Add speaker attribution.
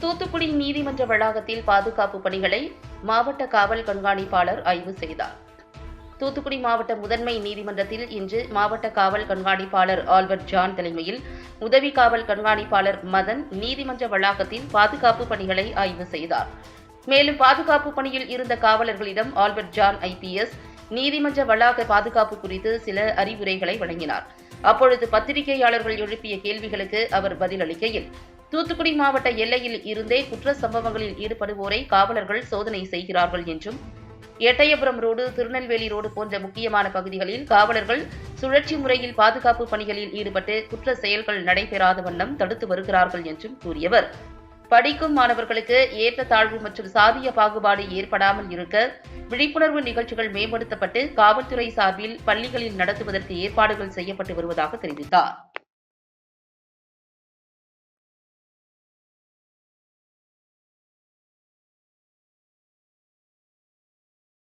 Speaker 1: தூத்துக்குடி நீதிமன்ற வளாகத்தில் பாதுகாப்பு பணிகளை மாவட்ட காவல் கண்காணிப்பாளர் ஆய்வு செய்தார். தூத்துக்குடி மாவட்ட முதன்மை நீதிமன்றத்தில் இன்று மாவட்ட காவல் கண்காணிப்பாளர் ஆல்பர்ட் ஜான் தலைமையில் உதவி காவல் கண்காணிப்பாளர் மதன் நீதிமன்ற வளாகத்தில் பாதுகாப்பு பணிகளை ஆய்வு செய்தார். மேலும் பாதுகாப்பு பணியில் இருந்த காவலர்களிடம் ஆல்பர்ட் ஜான் ஐபிஎஸ் நீதிமன்ற வளாக பாதுகாப்பு குறித்து சில அறிவுரைகளை வழங்கினார். அப்பொழுது பத்திரிகையாளர்கள் எழுப்பிய கேள்விகளுக்கு அவர் பதிலளிக்கையில் தூத்துக்குடி மாவட்ட எல்லையில் இருந்தே குற்ற சம்பவங்களில் ஈடுபடுவோரை காவலர்கள் சோதனை செய்கிறார்கள் என்றும் எட்டயபுரம் ரோடு திருநெல்வேலி ரோடு போன்ற முக்கியமான பகுதிகளில் காவலர்கள் சுழற்சி முறையில் பாதுகாப்பு பணிகளில் ஈடுபட்டு குற்ற செயல்கள் நடைபெறாத வண்ணம் தடுத்து வருகிறார்கள் என்றும் கூறியவர். படிக்கும் மாணவர்களுக்கு ஏற்றத்தாழ்வு மற்றும் சாதிய பாகுபாடு ஏற்படாமல் இருக்க விழிப்புணர்வு நிகழ்ச்சிகள் மேம்படுத்தப்பட்டு காவல்துறை சார்பில் பள்ளிகளில் நடத்துவதற்கு ஏற்பாடுகள் செய்யப்பட்டு வருவதாக தெரிவித்தார்.